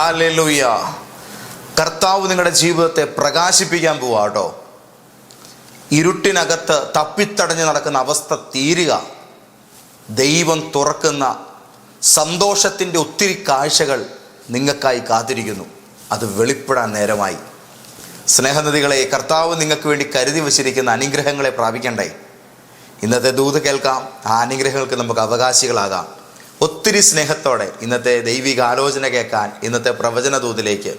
ഹാലലുയ. കർത്താവ് നിങ്ങളുടെ ജീവിതത്തെ പ്രകാശിപ്പിക്കാൻ പോവാ കേട്ടോ ഇരുട്ടിനകത്ത് തപ്പിത്തടഞ്ഞ് നടക്കുന്ന അവസ്ഥ തീരുക. ദൈവം തുറക്കുന്ന സന്തോഷത്തിന്റെ ഒത്തിരി കാഴ്ചകൾ നിങ്ങൾക്കായി കാത്തിരിക്കുന്നു. അത് വെളിപ്പെടാൻ നേരമായി. സ്നേഹനദികളെ കർത്താവ് നിങ്ങൾക്ക് വേണ്ടി കരുതി വച്ചിരിക്കുന്ന അനുഗ്രഹങ്ങളെ പ്രാപിക്കണ്ടേ? ഇന്നത്തെ ദൂത് കേൾക്കാം. ആ അനുഗ്രഹങ്ങൾക്ക് നമുക്ക് അവകാശികളാകാം. ഒത്തിരി സ്നേഹത്തോടെ ഇന്നത്തെ ദൈവിക ആലോചന കേൾക്കാൻ ഇന്നത്തെ പ്രവചന ദൂതിലേക്ക്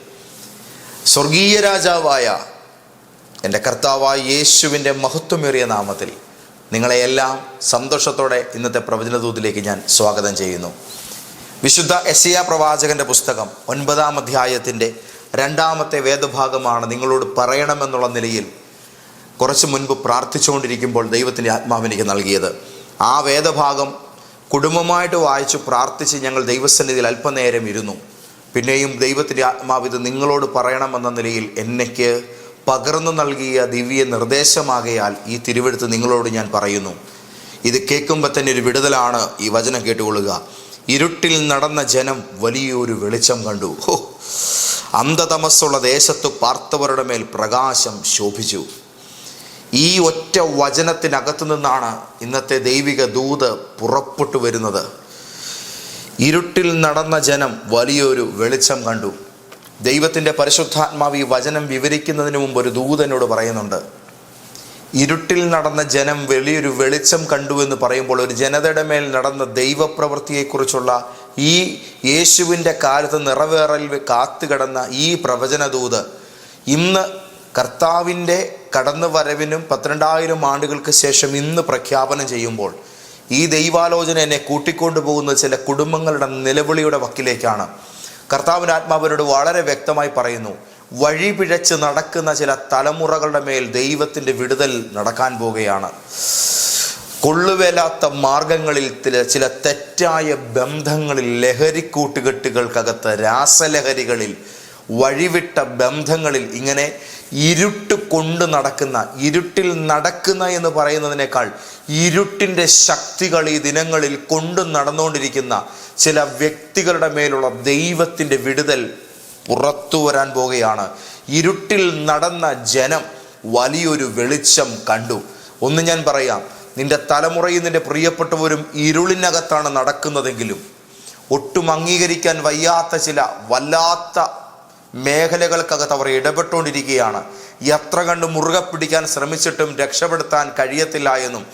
സ്വർഗീയ രാജാവായ എന്റെ കർത്താവായ യേശുവിന്റെ മഹത്വമേറിയ നാമത്തിൽ നിങ്ങളെയെല്ലാം സന്തോഷത്തോടെ ഇന്നത്തെ പ്രവചന ദൂതിലേക്ക് ഞാൻ സ്വാഗതം ചെയ്യുന്നു. വിശുദ്ധ എസിയ പ്രവാചകന്റെ പുസ്തകം ഒൻപതാം അധ്യായത്തിന്റെ രണ്ടാമത്തെ വേദഭാഗമാണ് നിങ്ങളോട് പറയണമെന്നുള്ള നിലയിൽ കുറച്ച് മുൻപ് പ്രാർത്ഥിച്ചുകൊണ്ടിരിക്കുമ്പോൾ ദൈവത്തിന്റെ ആത്മാവ് നൽകിയത്. ആ വേദഭാഗം കുടുംബമായിട്ട് വായിച്ച് പ്രാർത്ഥിച്ച് ഞങ്ങൾ ദൈവസന്നിധിയിൽ അല്പനേരം ഇരുന്നു. പിന്നെയും ദൈവത്തിന്റെ ആത്മാവ് ഇത് നിങ്ങളോട് പറയണമെന്ന നിലയിൽ എന്നയ്ക്ക് പകർന്നു നൽകിയ ദിവ്യ നിർദ്ദേശമാകയാൽ ഈ തിരുവെടുത്ത് നിങ്ങളോട് ഞാൻ പറയുന്നു. ഇത് കേൾക്കുമ്പോൾ തന്നെ ഒരു വിടുതലാണ് ഈ വചനം കേട്ടുകൊള്ളുക. ഇരുട്ടിൽ നടന്ന ജനം വലിയൊരു വെളിച്ചം കണ്ടു. ഹോ അന്ധതമസ്സുള്ള ദേശത്ത് പാർത്തവരുടെ മേൽ പ്രകാശം ശോഭിച്ചു. ഈ ഒറ്റ വചനത്തിനകത്തു നിന്നാണ് ഇന്നത്തെ ദൈവിക ദൂത് പുറപ്പെട്ടു വരുന്നത്. ഇരുട്ടിൽ നടന്ന ജനം വലിയൊരു വെളിച്ചം കണ്ടു. ദൈവത്തിന്റെ പരിശുദ്ധാത്മാവ് ഈ വചനം വിവരിക്കുന്നതിന് മുമ്പ് ഒരു ദൂതനോട് പറയുന്നുണ്ട്. ഇരുട്ടിൽ നടന്ന ജനം വലിയൊരു വെളിച്ചം കണ്ടു എന്ന് പറയുമ്പോൾ ഒരു ജനതയുടെ മേൽ നടന്ന ദൈവപ്രവൃത്തിയെക്കുറിച്ചുള്ള ഈ യേശുവിന്റെ കാലത്ത് നിറവേറൽ കാത്തു കിടന്ന ഈ പ്രവചനദൂത് ഇന്ന് കർത്താവിന്റെ കടന്നു വരവിനും പന്ത്രണ്ടായിരം ആണ്ടുകൾക്ക് ശേഷം ഇന്ന് പ്രഖ്യാപനം ചെയ്യുമ്പോൾ ഈ ദൈവാലോചന എന്നെ കൂട്ടിക്കൊണ്ടു പോകുന്ന ചില കുടുംബങ്ങളുടെ നിലവിളിയുടെ വക്കിലേക്കാണ്. കർത്താവിന്റെ ആത്മാവിനോട് വളരെ വ്യക്തമായി പറയുന്നു വഴി പിഴച്ച് നടക്കുന്ന ചില തലമുറകളുടെ മേൽ ദൈവത്തിന്റെ വിടുതൽ നടക്കാൻ പോവുകയാണ് കൊള്ളുവേലാത്ത മാർഗങ്ങളിൽ ചില ചില തെറ്റായ ബന്ധങ്ങളിൽ ലഹരി കൂട്ടുകെട്ടുകൾക്കകത്ത് രാസലഹരികളിൽ വഴിവിട്ട ബന്ധങ്ങളിൽ ഇങ്ങനെ ഇരുട്ട് കൊണ്ട് നടക്കുന്ന ഇരുട്ടിൽ നടക്കുന്ന എന്ന് പറയുന്നതിനേക്കാൾ ഇരുട്ടിന്റെ ശക്തികൾ ഈ ദിനങ്ങളിൽ കൊണ്ടു നടന്നുകൊണ്ടിരിക്കുന്ന ചില വ്യക്തികളുടെ മേലുള്ള ദൈവത്തിന്റെ വിടുതൽ പുറത്തു വരാൻ പോകുകയാണ് ഇരുട്ടിൽ നടന്ന ജനം വലിയൊരു വെളിച്ചം കണ്ടു. ഒന്ന് ഞാൻ പറയാം നിന്റെ തലമുറയും നിന്റെ പ്രിയപ്പെട്ടവരും ഇരുളിനകത്താണ് നടക്കുന്നതെങ്കിലും ഒട്ടും അംഗീകരിക്കാൻ വയ്യാത്ത ചില വല്ലാത്ത മേഖലകൾക്കകത്ത് അവർ ഇടപെട്ടുകൊണ്ടിരിക്കുകയാണ്. എത്ര കണ്ട് മുറുകെ പിടിക്കാൻ ശ്രമിച്ചിട്ടും രക്ഷപ്പെടുത്താൻ കഴിയത്തില്ല എന്നും.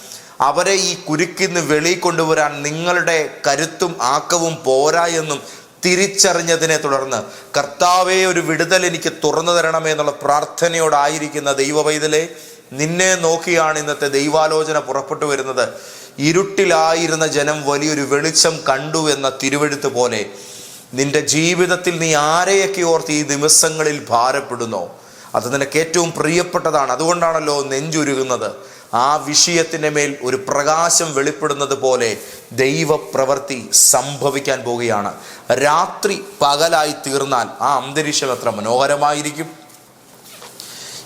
അവരെ ഈ കുരുക്കിന്ന് വെളി കൊണ്ടുവരാൻ നിങ്ങളുടെ കരുത്തും ആക്കവും പോരാ എന്നും തിരിച്ചറിഞ്ഞതിനെ തുടർന്ന് കർത്താവെ ഒരു വിടുതൽ എനിക്ക് തുറന്നു തരണമേ എന്നുള്ള പ്രാർത്ഥനയോടായിരിക്കുന്ന ദൈവവൈതലെ നിന്നെ നോക്കിയാണ് ഇന്നത്തെ ദൈവാലോചന പുറപ്പെട്ടു വരുന്നത്. ഇരുട്ടിലായിരുന്ന ജനം വലിയൊരു വെളിച്ചം കണ്ടു എന്ന തിരുവെഴുത്ത് പോലെ നിന്റെ ജീവിതത്തിൽ നീ ആരെയൊക്കെ ഓർത്ത് ഈ ദിവസങ്ങളിൽ ഭാരപ്പെടുന്നോ? അത് നിനക്ക് ഏറ്റവും പ്രിയപ്പെട്ടതാണ്. അതുകൊണ്ടാണല്ലോ നെഞ്ചുരുകുന്നത്. ആ വിഷയത്തിന്റെ മേൽ ഒരു പ്രകാശം വെളിപ്പെടുന്നത് പോലെ ദൈവപ്രവൃത്തി സംഭവിക്കാൻ പോവുകയാണ്. രാത്രി പകലായി തീർന്നാൽ ആ അന്തരീക്ഷം എത്ര മനോഹരമായിരിക്കും.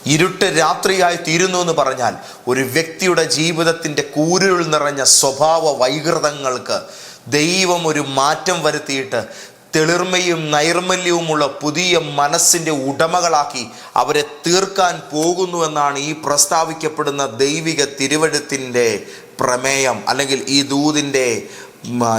ഇരുട്ട് രാത്രിയായി തീരുന്നു എന്ന് പറഞ്ഞാൽ ഒരു വ്യക്തിയുടെ ജീവിതത്തിന്റെ കൂരുകൾ നിറഞ്ഞ സ്വഭാവ വൈകൃതങ്ങൾക്ക് ദൈവം ഒരു മാറ്റം വരുത്തിയിട്ട് തെളിർമയും നൈർമല്യവുമുള്ള പുതിയ മനസ്സിന്റെ ഉടമകളാക്കി അവരെ തീർക്കാൻ പോകുന്നുവെന്നാണ് ഈ പ്രസ്താവിക്കപ്പെടുന്ന ദൈവിക തിരുവഴുത്തിന്റെ പ്രമേയം അല്ലെങ്കിൽ ഈ ദൂതിന്റെ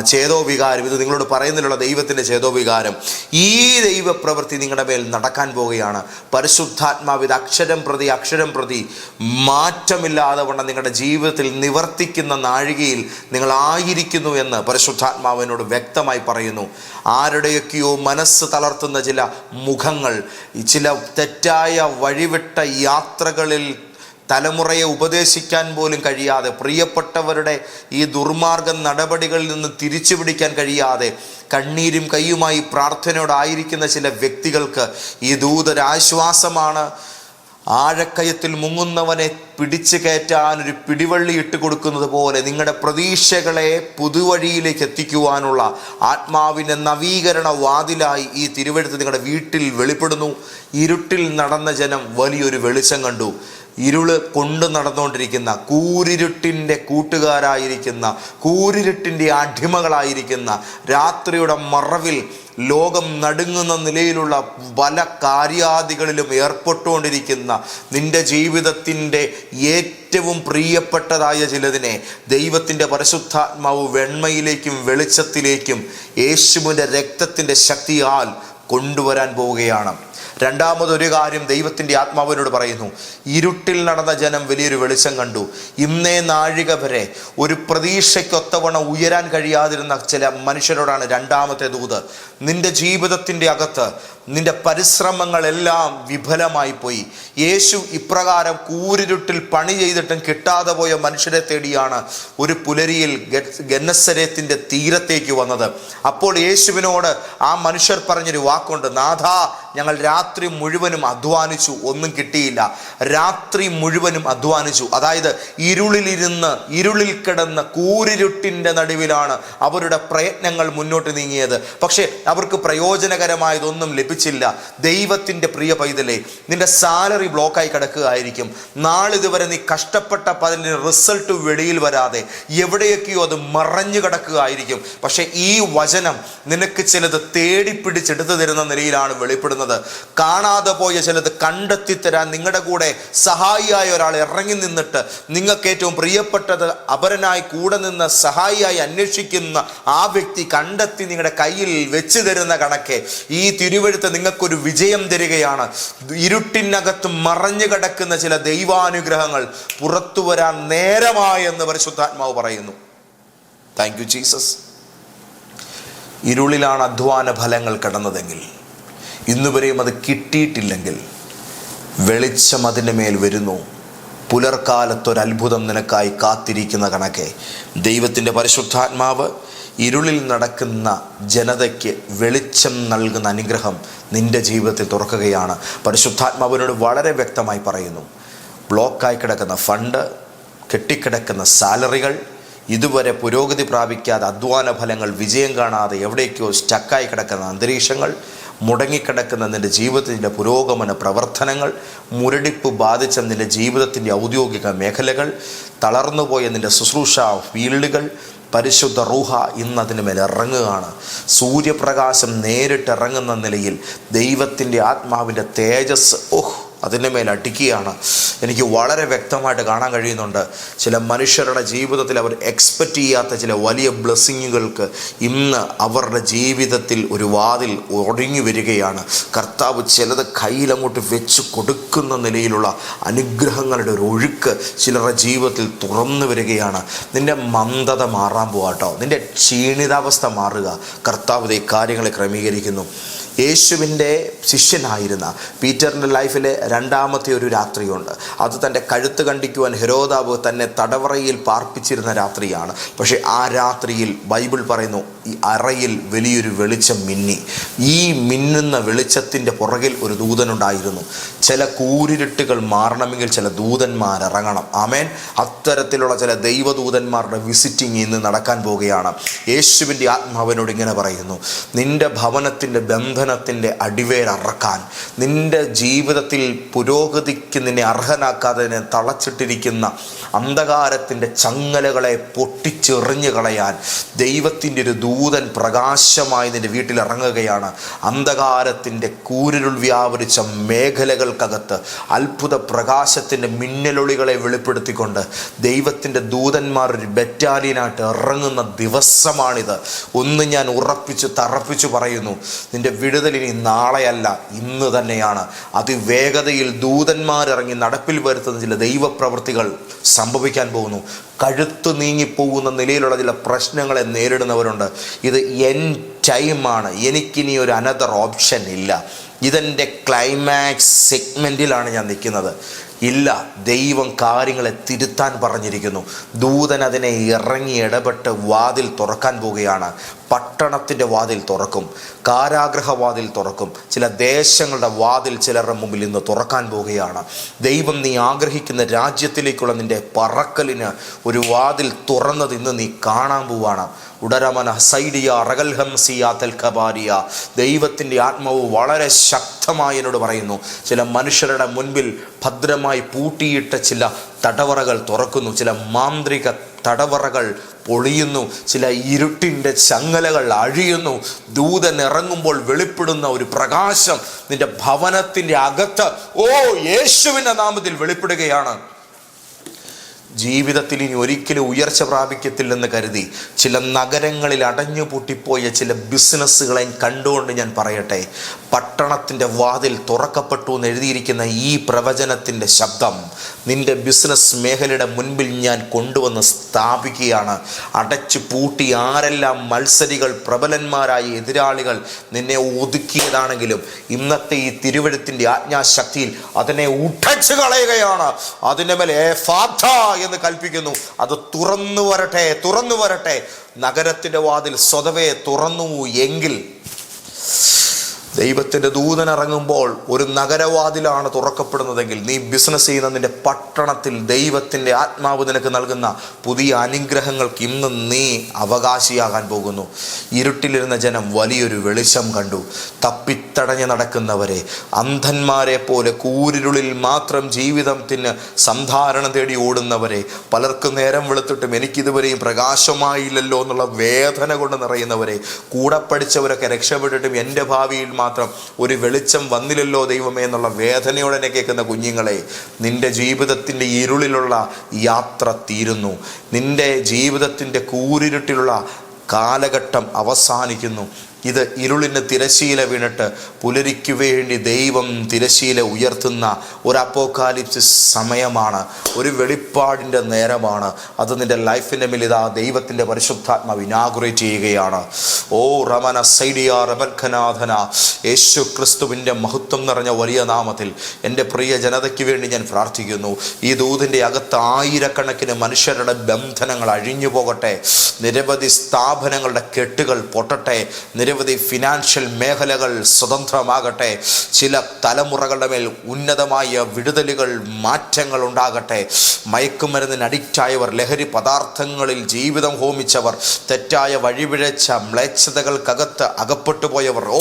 ചേതോവികാരം. ഇത് നിങ്ങളോട് പറയുന്നതിനുള്ള ദൈവത്തിന്റെ ചേതോവികാരം. ഈ ദൈവപ്രവൃത്തി നിങ്ങളുടെ മേൽ നടക്കാൻ പോവുകയാണ്. പരിശുദ്ധാത്മാവിത് അക്ഷരം പ്രതി അക്ഷരം പ്രതി മാറ്റമില്ലാതെ വണ്ണം നിങ്ങളുടെ ജീവിതത്തിൽ നിവർത്തിക്കുന്ന നാഴികയിൽ നിങ്ങൾ ആയിരിക്കുന്നു എന്ന് പരിശുദ്ധാത്മാവിനോട് വ്യക്തമായി പറയുന്നു. ആരുടെയൊക്കെയോ മനസ്സ് തളർത്തുന്ന ചില മുഖങ്ങൾ ചില തെറ്റായ വഴിവിട്ട യാത്രകളിൽ തലമുറയെ ഉപദേശിക്കാൻ പോലും കഴിയാതെ പ്രിയപ്പെട്ടവരുടെ ഈ ദുർമാർഗ നടപടികളിൽ നിന്ന് തിരിച്ചു പിടിക്കാൻ കഴിയാതെ കണ്ണീരും കൈയുമായി പ്രാർത്ഥനയോടായിരിക്കുന്ന ചില വ്യക്തികൾക്ക് ഈ ദൂതരാശ്വാസമാണ്. ആഴക്കയത്തിൽ മുങ്ങുന്നവനെ പിടിച്ചു കയറ്റാൻ ഒരു പിടിവള്ളി ഇട്ട് കൊടുക്കുന്നത് പോലെ നിങ്ങളുടെ പ്രതീക്ഷകളെ പുതുവഴിയിലേക്ക് എത്തിക്കുവാനുള്ള ആത്മാവിന്റെ നവീകരണ വാതിലായി ഈ തിരുവഴുത്ത് നിങ്ങളുടെ വീട്ടിൽ വെളിപ്പെടുന്നു. ഇരുട്ടിൽ നടന്ന ജനം വലിയൊരു വെളിച്ചം കണ്ടു. ഇരുൾ കൊണ്ടു നടന്നുകൊണ്ടിരിക്കുന്ന കൂരിരുട്ടിന്റെ കൂട്ടുകാരായിരിക്കുന്ന കൂരിരുട്ടിന്റെ അടിമകളായിരിക്കുന്ന രാത്രിയുടെ മറവിൽ ലോകം നടുങ്ങുന്ന നിലയിലുള്ള പല കാര്യാദികളിലും ഏർപ്പെട്ടുകൊണ്ടിരിക്കുന്ന നിന്റെ ജീവിതത്തിന്റെ ഏറ്റവും പ്രിയപ്പെട്ടതായ ചിലതിനെ ദൈവത്തിന്റെ പരിശുദ്ധാത്മാവ് വെണ്മയിലേക്കും വെളിച്ചത്തിലേക്കും യേശുവിന്റെ രക്തത്തിന്റെ ശക്തിയാൽ കൊണ്ടുവരാൻ പോവുകയാണ്. രണ്ടാമതൊരു കാര്യം ദൈവത്തിന്റെ ആത്മാവിനോട് പറയുന്നു. ഇരുട്ടിൽ നടന്ന ജനം വലിയൊരു വെളിച്ചം കണ്ടു. ഇന്നേ നാഴിക വരെ ഒരു പ്രതീക്ഷയ്ക്കൊത്തവണ ഉയരാൻ കഴിയാതിരുന്ന ചില മനുഷ്യരോടാണ് രണ്ടാമത്തെ ദൂത്. നിന്റെ ജീവിതത്തിന്റെ അകത്ത് നിന്റെ പരിശ്രമങ്ങളെല്ലാം വിഫലമായി പോയി. യേശു ഇപ്രകാരം കൂരിരുട്ടിൽ പണി ചെയ്തിട്ടും കിട്ടാതെ പോയ മനുഷ്യരെ തേടിയാണ് ഒരു പുലരിയിൽ ഗന്നസരത്തിന്റെ തീരത്തേക്ക് വന്നത്. അപ്പോൾ യേശുവിനോട് ആ മനുഷ്യർ പറഞ്ഞൊരു വാക്കുണ്ട്. നാഥ ഞങ്ങൾ രാത്രി മുഴുവനും അധ്വാനിച്ചു ഒന്നും കിട്ടിയില്ല. രാത്രി മുഴുവനും അധ്വാനിച്ചു. അതായത് ഇരുളിലിരുന്ന് ഇരുളിൽ കിടന്ന് കൂരിരുട്ടിന്റെ നടുവിലാണ് അവരുടെ പ്രയത്നങ്ങൾ മുന്നോട്ട് നീങ്ങിയത്. പക്ഷേ അവർക്ക് പ്രയോജനകരമായതൊന്നും ലഭിച്ചില്ല. ദൈവത്തിന്റെ പ്രിയ പൈതലേ നിന്റെ സാലറി ബ്ലോക്കായി കിടക്കുകയായിരിക്കും. നാളിതുവരെ നീ കഷ്ടപ്പെട്ട പതിന് റിസൾട്ട് വെളിയിൽ വരാതെ എവിടെയൊക്കെയോ അത് മറഞ്ഞു കിടക്കുകയായിരിക്കും. പക്ഷേ ഈ വചനം നിനക്ക് ചിലത് തേടിപ്പിടിച്ചെടുത്തു തരുന്ന നിലയിലാണ് വെളിപ്പെടുന്നത്. കാണാതെ പോയ ചിലത് കണ്ടെത്തി തരാൻ നിങ്ങളുടെ കൂടെ സഹായിയായ ഒരാൾ ഇറങ്ങി നിന്നിട്ട് നിങ്ങൾക്ക് ഏറ്റവും പ്രിയപ്പെട്ടത് അപരനായി കൂടെ നിന്ന് സഹായിയായി അന്വേഷിക്കുന്ന ആ വ്യക്തി കണ്ടെത്തി നിങ്ങളുടെ കയ്യിൽ വെച്ച് തരുന്ന കണക്കെ ഈ തിരുവഴുത്ത് നിങ്ങൾക്കൊരു വിജയം തരികയാണ്. ഇരുട്ടിനകത്ത് മറഞ്ഞു കിടക്കുന്ന ചില ദൈവാനുഗ്രഹങ്ങൾ പുറത്തു വരാൻ നേരമായെന്ന് പരിശുദ്ധാത്മാവ് പറയുന്നു. താങ്ക് യു ജീസസ് ഇരുളിലാണ് അധ്വാന ഫലങ്ങൾ കടന്നതെങ്കിൽ ഇന്നുവരെയും അത് കിട്ടിയിട്ടില്ലെങ്കിൽ വെളിച്ചം അതിന്റെ മേൽ വരുന്നു. പുലർക്കാലത്തൊരത്ഭുതം നിനക്കായി കാത്തിരിക്കുന്ന കണക്കെ. ദൈവത്തിന്റെ പരിശുദ്ധാത്മാവ് ഇരുളിൽ നടക്കുന്ന ജനതയ്ക്ക് വെളിച്ചം നൽകുന്ന അനുഗ്രഹം നിന്റെ ജീവിതത്തിൽ തുറക്കുകയാണ്. പരിശുദ്ധാത്മാവിനോട് വളരെ വ്യക്തമായി പറയുന്നു. ബ്ലോക്കായി കിടക്കുന്ന ഫണ്ട് കെട്ടിക്കിടക്കുന്ന സാലറികൾ ഇതുവരെ പുരോഗതി പ്രാപിക്കാതെ അധ്വാന ഫലങ്ങൾ വിജയം കാണാതെ എവിടേക്കോ സ്റ്റക്കായി കിടക്കുന്ന അന്തരീക്ഷങ്ങൾ മുടങ്ങിക്കിടക്കുന്ന നിന്റെ ജീവിതത്തിന്റെ പുരോഗമന പ്രവർത്തനങ്ങൾ മുരടിപ്പ് ബാധിച്ച നിന്റെ ജീവിതത്തിന്റെ ഔദ്യോഗിക മേഖലകൾ തളർന്നുപോയ നിന്റെ ശുശ്രൂഷ ഫീൽഡുകൾ പരിശുദ്ധ റൂഹ ഇന്നതിന് മേൽ ഇറങ്ങുകയാണ്. സൂര്യപ്രകാശം നേരിട്ടിറങ്ങുന്ന നിലയിൽ ദൈവത്തിന്റെ ആത്മാവിന്റെ തേജസ് ഓഹ് അതിന്റെ മേൽ അടിക്കുകയാണ്. എനിക്ക് വളരെ വ്യക്തമായിട്ട് കാണാൻ കഴിയുന്നുണ്ട്. ചില മനുഷ്യരുടെ ജീവിതത്തിൽ അവർ എക്സ്പെക്റ്റ് ചെയ്യാത്ത ചില വലിയ ബ്ലെസ്സിങ്ങുകൾക്ക് ഇന്ന് അവരുടെ ജീവിതത്തിൽ ഒരു വാതിൽ ഒടുങ്ങി വരികയാണ്. കർത്താവ് ചിലത് കയ്യിലങ്ങോട്ട് വെച്ച് കൊടുക്കുന്ന നിലയിലുള്ള അനുഗ്രഹങ്ങളുടെ ഒരു ഒഴുക്ക് ചിലരുടെ ജീവിതത്തിൽ തുറന്നു വരികയാണ്. നിന്റെ മന്ദത മാറാൻ പോവാട്ടോ. നിന്റെ ക്ഷീണിതാവസ്ഥ മാറുക. കർത്താവ് ഈ കാര്യങ്ങളെ ക്രമീകരിക്കുന്നു. യേശുവിന്റെ ശിഷ്യനായിരുന്ന പീറ്ററിന്റെ ലൈഫിലെ രണ്ടാമത്തെ ഒരു രാത്രിയുണ്ട്. അത് തന്റെ കഴുത്ത് കണ്ടിക്കുവാൻ ഹെരോദാവ് തന്നെ തടവറയിൽ പാർപ്പിച്ചിരുന്ന രാത്രിയാണ്. പക്ഷേ ആ രാത്രിയിൽ ബൈബിൾ പറയുന്നു ഈ അറയിൽ വലിയൊരു വെളിച്ചം മിന്നി. ഈ മിന്നുന്ന വെളിച്ചത്തിന്റെ പുറകിൽ ഒരു ദൂതനുണ്ടായിരുന്നു. ചില കൂരിരുട്ടുകൾ മാറണമെങ്കിൽ ചില ദൂതന്മാരിറങ്ങണം ആമേൻ. അത്തരത്തിലുള്ള ചില ദൈവദൂതന്മാരുടെ വിസിറ്റിംഗ് ഇന്ന് നടക്കാൻ പോവുകയാണ്. യേശുവിന്റെ ആത്മാവനോട് ഇങ്ങനെ പറയുന്നു നിന്റെ ഭവനത്തിന്റെ ബന്ധനത്തിന്റെ അടിവേരറക്കാൻ നിന്റെ ജീവിതത്തിൽ പുരോഗതിക്ക് നിന്നെ അർഹനാക്കാതെ നിന്നെ തളച്ചിട്ടിരിക്കുന്ന അന്ധകാരത്തിന്റെ ചങ്ങലകളെ പൊട്ടിച്ചെറിഞ്ഞു കളയാൻ ദൈവത്തിന്റെ ഒരു ദൂതൻ പ്രകാശമായി നിന്റെ വീട്ടിൽ ഇറങ്ങുകയാണ്. അന്ധകാരത്തിന്റെ കൂരിരുൾ വ്യാപരിച്ച മേഖലകൾക്കകത്ത് അത്ഭുത പ്രകാശത്തിന്റെ മിന്നലൊളികളെ വെളിപ്പെടുത്തിക്കൊണ്ട് ദൈവത്തിന്റെ ദൂതന്മാർ ഒരു ബറ്റാലിയനായിട്ട് ഇറങ്ങുന്ന ദിവസമാണിത്. ഒന്ന് ഞാൻ ഉറപ്പിച്ച് തറപ്പിച്ചു പറയുന്നു നിന്റെ വിടുതൽ ഇനി നാളെയല്ല ഇന്ന് തന്നെയാണ്. അതിവേഗതയിൽ ദൂതന്മാരിറങ്ങി നടപ്പിൽ വരുത്തുന്ന ചില ദൈവപ്രവൃത്തികൾ സംഭവിക്കാൻ പോകുന്നു. കഴുത്ത് നീങ്ങിപ്പോകുന്ന നിലയിലുള്ള ചില പ്രശ്നങ്ങളെ നേരിടുന്നവരുണ്ട്. ഇത് എൻ ടൈമാണ് എനിക്കിനി ഒരു അനദർ ഓപ്ഷൻ ഇല്ല. ഇതെന്റെ ക്ലൈമാക്സ് സെഗ്മെന്റിലാണ് ഞാൻ നിൽക്കുന്നത്. ഇല്ല ദൈവം കാര്യങ്ങളെ തിരുത്താൻ പറഞ്ഞിരിക്കുന്നു. ദൂതൻ അതിനെ ഇറങ്ങി ഇടപെട്ട് വാതിൽ തുറക്കാൻ പോവുകയാണ്. പട്ടണത്തിന്റെ വാതിൽ തുറക്കും കാരാഗ്രഹ വാതിൽ തുറക്കും. ചില ദേശങ്ങളുടെ വാതിൽ ചിലരുടെ മുമ്പിൽ ഇന്ന് തുറക്കാൻ പോവുകയാണ്. ദൈവം നീ ആഗ്രഹിക്കുന്ന രാജ്യത്തിലേക്കുള്ള നിന്റെ പറക്കലിന് ഒരു വാതിൽ തുറന്നത് ഇന്ന് നീ കാണാൻ പോവാണ് ഉടരമന സൈഡിയ റകൽഹംസിയ തൽക്കബാരിയ ദൈവത്തിന്റെ ആത്മാവ് വളരെ ശക്തി ശക്തമായി എന്നോട് പറയുന്നു. ചില മനുഷ്യരുടെ മുൻപിൽ ഭദ്രമായി പൂട്ടിയിട്ട ചില തടവറകൾ തുറക്കുന്നു. ചില മാന്ത്രിക തടവറകൾ പൊളിയുന്നു. ചില ഇരുട്ടിന്റെ ചങ്ങലകൾ അഴിയുന്നു. ദൂതൻ ഇറങ്ങുമ്പോൾ വെളിപ്പെടുന്ന ഒരു പ്രകാശം നിന്റെ ഭവനത്തിന്റെ അകത്ത് ഓ യേശുവിന്റെ നാമത്തിൽ വെളിപ്പെടുകയാണ്. ജീവിതത്തിൽ ഇനി ഒരിക്കലും ഉയർച്ച പ്രാപിക്കത്തില്ലെന്ന് കരുതി ചില നഗരങ്ങളിൽ അടഞ്ഞു പൂട്ടിപ്പോയ ചില ബിസിനസ്സുകളെ കണ്ടുകൊണ്ട് ഞാൻ പറയട്ടെ. പട്ടണത്തിന്റെ വാതിൽ തുറക്കപ്പെട്ടു എന്ന് എഴുതിയിരിക്കുന്ന ഈ പ്രവചനത്തിന്റെ ശബ്ദം നിന്റെ ബിസിനസ് മേഖലയുടെ മുൻപിൽ ഞാൻ കൊണ്ടുവന്ന് സ്ഥാപിക്കുകയാണ്. അടച്ചു പൂട്ടി ആരെല്ലാം മത്സരികൾ പ്രബലന്മാരായ എതിരാളികൾ നിന്നെ ഒതുക്കിയതാണെങ്കിലും ഇന്നത്തെ ഈ തിരുവഴുത്തിന്റെ ആജ്ഞാശക്തിയിൽ അതിനെ ഉടച്ചു കളയുകയാണ്. അതിന്റെ മേലെ "ഏ ഫാഥ" എന്ന് കൽപ്പിക്കുന്നു. അത് തുറന്നു വരട്ടെ തുറന്നു വരട്ടെ. നഗരത്തിന്റെ വാതിൽ സ്വതവേ തുറന്നു എങ്കിൽ ദൈവത്തിന്റെ ദൂതൻ ഇറങ്ങുമ്പോൾ ഒരു നഗരവാതിലാണ് തുറക്കപ്പെടുന്നതെങ്കിൽ നീ ബിസിനസ് ചെയ്യുന്ന നിന്റെ പട്ടണത്തിൽ ദൈവത്തിന്റെ ആത്മാവ് നിനക്ക് നൽകുന്ന പുതിയ അനുഗ്രഹങ്ങൾക്ക് ഇന്ന് നീ അവകാശിയാകാൻ പോകുന്നു. ഇരുട്ടിലിരുന്ന ജനം വലിയൊരു വെളിച്ചം കണ്ടു. തപ്പിത്തടഞ്ഞ് നടക്കുന്നവരെ അന്ധന്മാരെ പോലെ കൂരിരുളിൽ മാത്രം ജീവിതം ജീവിതത്തിന് സന്ധാരണ തേടി ഓടുന്നവരെ പലർക്കും നേരം വെളുത്തിട്ടും എനിക്കിതുവരെയും പ്രകാശമായില്ലല്ലോ എന്നുള്ള വേദന കൊണ്ട് നിറയുന്നവരെ കൂടെ പഠിച്ചവരൊക്കെ രക്ഷപ്പെട്ടിട്ടും എന്റെ ഭാവിയിൽ മാത്രം ഒരു വെളിച്ചം വന്നില്ലല്ലോ ദൈവമേ എന്നുള്ള വേദനയോടെ എന്നെ കേൾക്കുന്ന കുഞ്ഞുങ്ങളെ നിന്റെ ജീവിതത്തിന്റെ ഇരുളിലുള്ള യാത്ര തീരുന്നു. നിന്റെ ജീവിതത്തിന്റെ കൂരിരുട്ടിലുള്ള കാലഘട്ടം അവസാനിക്കുന്നു. ഇത് ഇരുളിന് തിരശീല വീണിട്ട് പുലരിക്കു വേണ്ടി ദൈവം തിരശീല ഉയർത്തുന്ന ഒരു അപ്പോക്കാലിപ്സിസ് സമയമാണ്. ഒരു വെളിപ്പാടിന്റെ നേരമാണ്. അത് നിന്റെ ലൈഫിന്റെ മേൽ ഇതാ ദൈവത്തിന്റെ പരിശുദ്ധാത്മാവ് ഇനാഗുറേറ്റ് ചെയ്യുകയാണ്. ഓ റമന സൈഡിയ റമൻഖനാഥന യേശു ക്രിസ്തുവിന്റെ മഹത്വം നിറഞ്ഞ വലിയ നാമത്തിൽ എന്റെ പ്രിയ ജനതയ്ക്ക് വേണ്ടി ഞാൻ പ്രാർത്ഥിക്കുന്നു. ഈ ദൂതിന്റെ അകത്ത് ആയിരക്കണക്കിന് മനുഷ്യരുടെ ബന്ധനങ്ങൾ അഴിഞ്ഞു പോകട്ടെ നിരവധി സ്ഥാപനങ്ങളുടെ കെട്ടുകൾ പൊട്ടട്ടെ. ഫിനാൻഷ്യൽ മേഖലകൾ സ്വതന്ത്രമാകട്ടെ ചില തലമുറകളുടെ മേൽ ഉന്നതമായ വിടുതലുകൾ മാറ്റങ്ങൾ ഉണ്ടാകട്ടെ. മയക്കുമരുന്നിന് അഡിക്റ്റായവർ ലഹരി പദാർത്ഥങ്ങളിൽ ജീവിതം ഹോമിച്ചവർ തെറ്റായ വഴിപിഴച്ച മ്ലേച്ഛതകൾക്കകത്ത് അകപ്പെട്ടു പോയവർ ഓ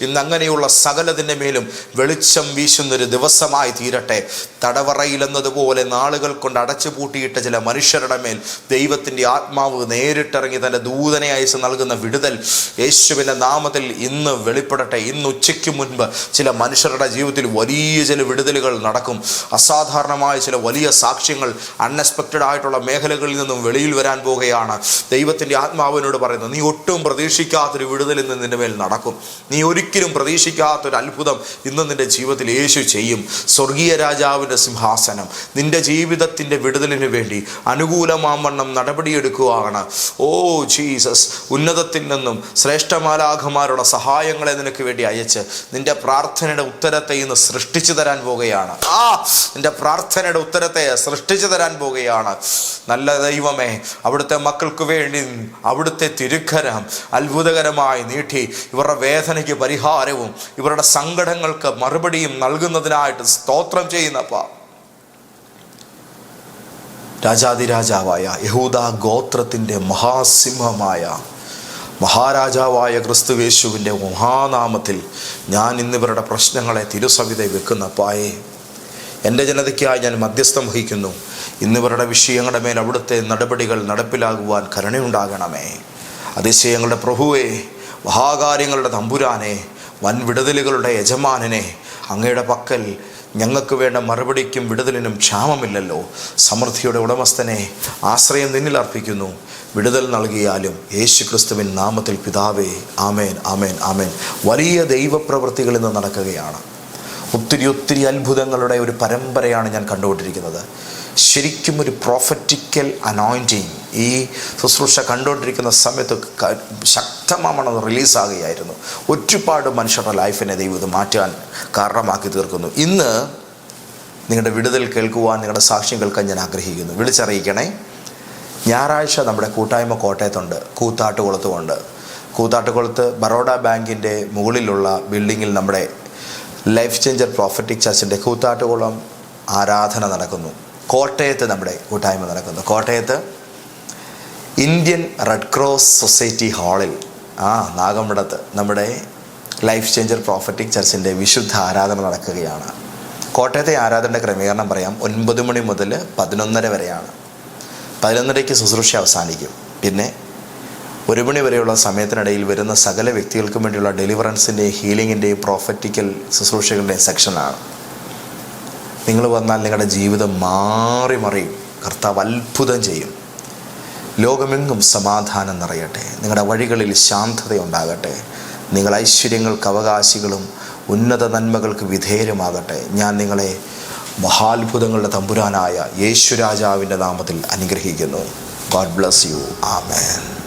ഇന്ന് അങ്ങനെയുള്ള സകലതിന്റെ മേലും വെളിച്ചം വീശുന്നൊരു ദിവസമായി തീരട്ടെ. തടവറയിലെന്നതുപോലെ നാളുകൾ കൊണ്ട് അടച്ചു പൂട്ടിയിട്ട ചില മനുഷ്യരുടെ മേൽ ദൈവത്തിന്റെ ആത്മാവ് നേരിട്ടിറങ്ങി തന്റെ ദൂതനെ അയച്ച് നൽകുന്ന വിടുതൽ യേശുവിന്റെ നാമത്തിൽ ഇന്ന് വെളിപ്പെടട്ടെ. ഇന്ന് ഉച്ചയ്ക്ക് മുൻപ് ചില മനുഷ്യരുടെ ജീവിതത്തിൽ വലിയ ചില വിടുതലുകൾ നടക്കും. അസാധാരണമായ ചില വലിയ സാക്ഷ്യങ്ങൾ അൺഎക്സ്പെക്റ്റഡ് ആയിട്ടുള്ള മേഖലകളിൽ നിന്നും വെളിയിൽ വരാൻ പോവുകയാണ്. ദൈവത്തിന്റെ ആത്മാവിനോട് പറയുന്നത് നീ ഒട്ടും പ്രതീക്ഷിക്കാത്തൊരു വിടുതൽ ഇന്ന് നിന്റെ മേൽ നടക്കും. നീ ഒരിക്കലും പ്രതീക്ഷിക്കാത്തൊരു അത്ഭുതം ഇന്ന് നിന്റെ ജീവിതത്തിൽ യേശു ചെയ്യും. സ്വർഗീയ രാജാവിന്റെ സിംഹാസനം നിന്റെ ജീവിതത്തിന്റെ വിടുതലിന് വേണ്ടി അനുകൂലമാവണ്ണം നടപടിയെടുക്കുകയാണ് ഓ ജീസസ് ഉന്നതത്തിൽ നിന്നും ശ്രേഷ്ഠമാലാഖമാരുടെ സഹായങ്ങളെ നിനക്ക് വേണ്ടി അയച്ച് നിന്റെ പ്രാർത്ഥനയുടെ ഉത്തരത്തെ ഇന്ന് സൃഷ്ടിച്ചു തരാൻ പോവുകയാണ്. ആ നിന്റെ പ്രാർത്ഥനയുടെ ഉത്തരത്തെ സൃഷ്ടിച്ചു തരാൻ പോവുകയാണ്. നല്ല ദൈവമേ അവിടുത്തെ മക്കൾക്ക് വേണ്ടി അവിടുത്തെ തിരുക്കരം അത്ഭുതകരമായി നീട്ടി ഇവരുടെ വേദനയ്ക്ക് പരിഹാരവും ഇവരുടെ സങ്കടങ്ങൾക്ക് മറുപടിയും നൽകുന്നതിനായിട്ട് സ്തോത്രം ചെയ്യുന്നപ്പ. രാജാതിരാജാവായ യഹൂദ ഗോത്രത്തിന്റെ മഹാസിംഹമായ മഹാരാജാവായ ക്രിസ്തുവേശുവിന്റെ മഹാനാമത്തിൽ ഞാൻ ഇന്നിവരുടെ പ്രശ്നങ്ങളെ തിരുസവിത വെക്കുന്ന പായേ എന്റെ ജനതയ്ക്കായി ഞാൻ മധ്യസ്ഥം വഹിക്കുന്നു. ഇന്നിവരുടെ വിഷയങ്ങളുടെ മേൽ അവിടുത്തെ നടപടികൾ നടപ്പിലാകുവാൻ കരുണയുണ്ടാകണമേ. അതിശയങ്ങളുടെ പ്രഭുവേ മഹാകാര്യങ്ങളുടെ തമ്പുരാനെ വൻ വിടുതലുകളുടെ യജമാനനെ അങ്ങയുടെ പക്കൽ ഞങ്ങൾക്ക് വേണ്ട മറുപടിക്കും വിടുതലിനും ക്ഷാമമില്ലല്ലോ. സമൃദ്ധിയുടെ ഉടമസ്ഥനെ ആശ്രയം നിന്നിൽ അർപ്പിക്കുന്നു. വിടുതൽ നൽകിയാലും യേശു ക്രിസ്തുവിൻ നാമത്തിൽ പിതാവേ ആമേൻ ആമേൻ ആമേൻ. വലിയ ദൈവപ്രവൃത്തികൾ ഇന്ന് നടക്കുകയാണ്. ഒത്തിരി ഒത്തിരി അത്ഭുതങ്ങളുടെ ഒരു പരമ്പരയാണ് ഞാൻ കണ്ടുകൊണ്ടിരിക്കുന്നത്. ശരിക്കും ഒരു പ്രോഫറ്റിക്കൽ അനോയിന്റിങ് ഈ ശുശ്രൂഷ കണ്ടുകൊണ്ടിരിക്കുന്ന സമയത്ത് ശക്തമാമണം റിലീസാകുകയായിരുന്നു ഒരുപാട് മനുഷ്യരുടെ ലൈഫിനെ ദൈവം ഇത് മാറ്റാൻ കാരണമാക്കി തീർക്കുന്നു. ഇന്ന് നിങ്ങളുടെ വിടുതൽ കേൾക്കുവാൻ നിങ്ങളുടെ സാക്ഷ്യം കേൾക്കാൻ ഞാൻ ആഗ്രഹിക്കുന്നു. വിളിച്ചറിയിക്കണേ. ഞായറാഴ്ച നമ്മുടെ കൂട്ടായ്മ കോട്ടയത്തുണ്ട് കൂത്താട്ടുകുളത്തുമുണ്ട്. കൂത്താട്ടുകുളത്ത് ബറോഡ ബാങ്കിന്റെ മുകളിലുള്ള ബിൽഡിങ്ങിൽ നമ്മുടെ ലൈഫ് ചേഞ്ചർ പ്രോഫറ്റിക് ചർച്ചിന്റെ കൂത്താട്ടുകുളം ആരാധന നടക്കുന്നു. കോട്ടയത്ത് നമ്മുടെ കൂട്ടായ്മ നടക്കുന്നു. കോട്ടയത്ത് ഇന്ത്യൻ റെഡ് ക്രോസ് സൊസൈറ്റി ഹാളിൽ ആ നാഗമ്പടത്ത് നമ്മുടെ ലൈഫ് ചേഞ്ചർ പ്രോഫറ്റിക് ചർച്ചിന്റെ വിശുദ്ധ ആരാധന നടക്കുകയാണ്. കോട്ടയത്തെ ആരാധനയുടെ ക്രമീകരണം പറയാം ഒൻപത് മണി മുതൽ പതിനൊന്നര വരെയാണ്. പതിനൊന്നരയ്ക്ക് ശുശ്രൂഷ അവസാനിക്കും. പിന്നെ ഒരു മണി വരെയുള്ള സമയത്തിനിടയിൽ വരുന്ന സകല വ്യക്തികൾക്കും വേണ്ടിയുള്ള ഡെലിവറൻസിന്റെയും ഹീലിങ്ങിന്റെയും പ്രോഫറ്റിക്കൽ ശുശ്രൂഷകളുടെയും സെക്ഷനാണ്. നിങ്ങൾ വന്നാൽ നിങ്ങളുടെ ജീവിതം മാറി മറിയും. കർത്താവ് അത്ഭുതം ചെയ്യും. ലോകമെങ്ങും സമാധാനം നിറയട്ടെ. നിങ്ങളുടെ വഴികളിൽ ശാന്തത ഉണ്ടാകട്ടെ. നിങ്ങൾ ഐശ്വര്യങ്ങൾക്ക് അവകാശികളും ഉന്നത നന്മകൾക്ക് വിധേയരുമാകട്ടെ. ഞാൻ നിങ്ങളെ മഹാത്ഭുതങ്ങളുടെ തമ്പുരാനായ യേശുരാജാവിന്റെ നാമത്തിൽ അനുഗ്രഹിക്കുന്നു. God bless you amen